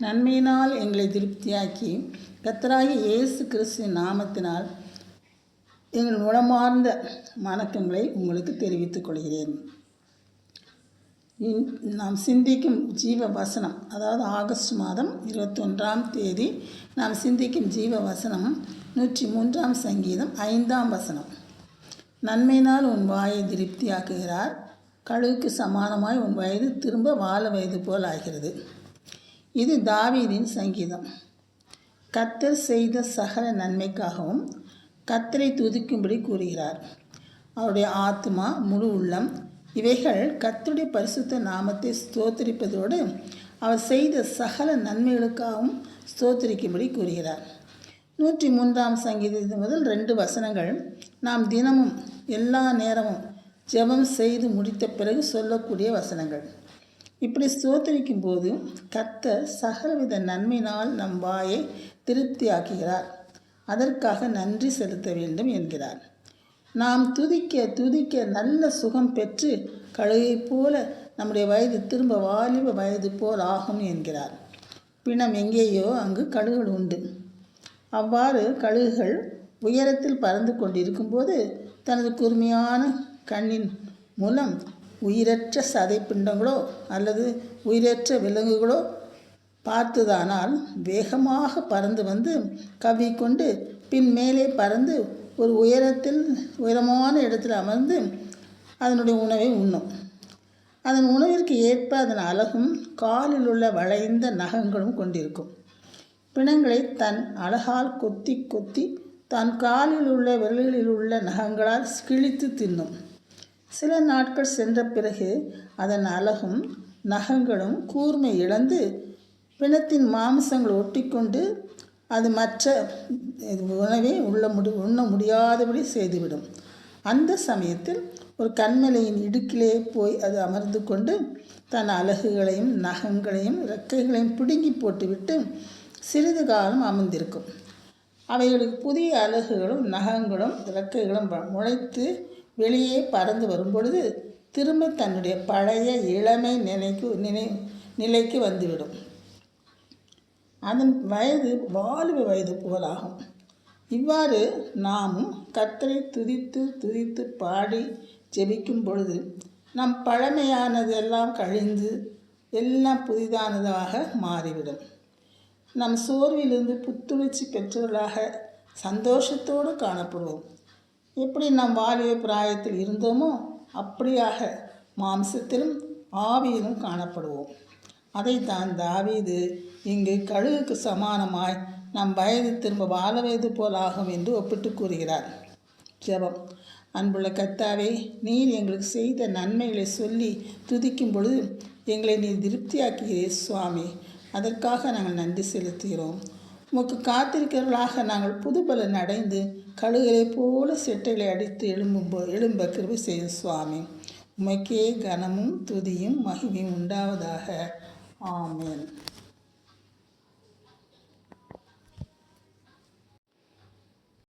நன்மையினால் எங்களை திருப்தியாக்கி கத்தராகி இயேசு கிறிஸ்து நாமத்தினால் எங்கள் உளமார்ந்த வணக்கங்களை உங்களுக்கு தெரிவித்துக் கொள்கிறேன். இன்- நாம் சிந்திக்கும் ஜீவ வசனம் அதாவது ஆகஸ்ட் மாதம் இருபத்தொன்றாம் தேதி நாம் சிந்திக்கும் ஜீவ வசனம் நூற்றி மூன்றாம் சங்கீதம் ஐந்தாம் வசனம். நன்மையினால் உன் வாயை திருப்தியாக்குகிறார் கழுவுக்கு சமானமாய் உன் வயது திரும்ப வாழ வயது போல் ஆகிறது. இது தாவீதின் சங்கீதம். கத்தர் செய்த சகல நன்மைக்காகவும் கத்தரை துதிக்கும்படி கூறுகிறார். அவருடைய ஆத்மா முழு உள்ளம் இவைகள் கத்தருடைய பரிசுத்த நாமத்தை ஸ்தோத்தரிப்பதோடு அவர் செய்த சகல நன்மைகளுக்காகவும் ஸ்தோத்திரிக்கும்படி கூறுகிறார். நூற்றி மூன்றாம் சங்கீதத்தின் முதல் ரெண்டு வசனங்கள் நாம் தினமும் எல்லா நேரமும் ஜெபம் செய்து முடித்த பிறகு சொல்லக்கூடிய வசனங்கள். இப்படி ஸ்தோத்தரிக்கும் போது கர்த்தர் சகலவித நன்மையினால் நம் வாயை திருப்தியாக்குகிறார். அதற்காக நன்றி செலுத்த வேண்டும் என்கிறார். நாம் துதிக்க துதிக்க நல்ல சுகம் பெற்று கழுகைப் போல நம்முடைய வயது திரும்ப வாலிப வயது போல் ஆகும் என்கிறார். பிணம் எங்கேயோ அங்கு கழுகுகள் உண்டு. அவ்வாறு கழுகுகள் உயரத்தில் பறந்து கொண்டிருக்கும்போது தனது கூர்மையான கண்ணின் மூலம் உயிரற்ற சதை பிண்டங்களோ அல்லது உயிரற்ற விலங்குகளோ பார்த்ததானால் வேகமாக பறந்து வந்து கவ்விக்கொண்டு பின் மேலே பறந்து ஒரு உயரத்தில் உயரமான இடத்தில் அமர்ந்து அதனுடைய உணவை உண்ணும். அதன் உணவிற்கு ஏற்ப அதன் அழகும் காலில் உள்ள வளைந்த நகங்களும் கொண்டிருக்கும். பிணங்களை தன் அழகால் கொத்தி கொத்தி தன் காலில் உள்ள விரல்களில் உள்ள நகங்களால் கிழித்து தின்னும். சில நாட்கள் சென்ற பிறகு அதன் அழகும் நகங்களும் கூர்மை இழந்து பிணத்தின் மாமிசங்கள் ஒட்டிக்கொண்டு அது மற்ற இது உணவை உள்ள முடி உண்ண முடியாதபடி செய்துவிடும். அந்த சமயத்தில் ஒரு கண்மலையின் இடுக்கிலே போய் அது அமர்ந்து கொண்டு தன் அலகுகளையும் நகங்களையும் இறக்கைகளையும் பிடுங்கி போட்டுவிட்டு சிறிது காலம் அமர்ந்திருக்கும். அவைகளுக்கு புதிய அலகுகளும் நகங்களும் இறக்கைகளும் முளைத்து வெளியே பறந்து வரும்பொழுது திரும்ப தன்னுடைய பழைய இளமை நினைக்கு நினை நிலைக்கு வந்துவிடும். அதன் வயது வாலிப வயது புகழாகும். இவ்வாறு நாமும் கத்தரை துதித்து துதித்து பாடி ஜெபிக்கும் பொழுது நம் பழமையானதெல்லாம் கழிந்து எல்லாம் புதிதானதாக மாறிவிடும். நம் சோர்விலிருந்து புத்துணர்ச்சி பெற்றவர்களாக சந்தோஷத்தோடு காணப்படுவோம். எப்படி நம் வாலிய பிராயத்தில் இருந்தோமோ அப்படியாக மாம்சத்திலும் ஆவியிலும் காணப்படுவோம். அதைத்தான் தாவீது இங்கு கழுகுக்கு சமானமாய் நம் வயது திரும்ப வாழ வயது போல் ஆகும் என்று ஒப்பிட்டு கூறுகிறார். ஜெபம். அன்புள்ள கத்தாவே நீர் எங்களுக்கு செய்த நன்மைகளை சொல்லி துதிக்கும் பொழுது எங்களை நீர் திருப்தியாக்குகிறே சுவாமி. அதற்காக நாங்கள் நன்றி செலுத்துகிறோம். உமக்கு காத்திருக்கிறவர்களாக நாங்கள் புதுபலன் அடைந்து கழுகளைப் போல செட்டைகளை அடித்து எழும்பும் போ- எழும்ப கிருபி செய்யும் சுவாமி. உமக்கே கனமும் துதியும் மகிமையும் உண்டாவதாக. ஆமேன்.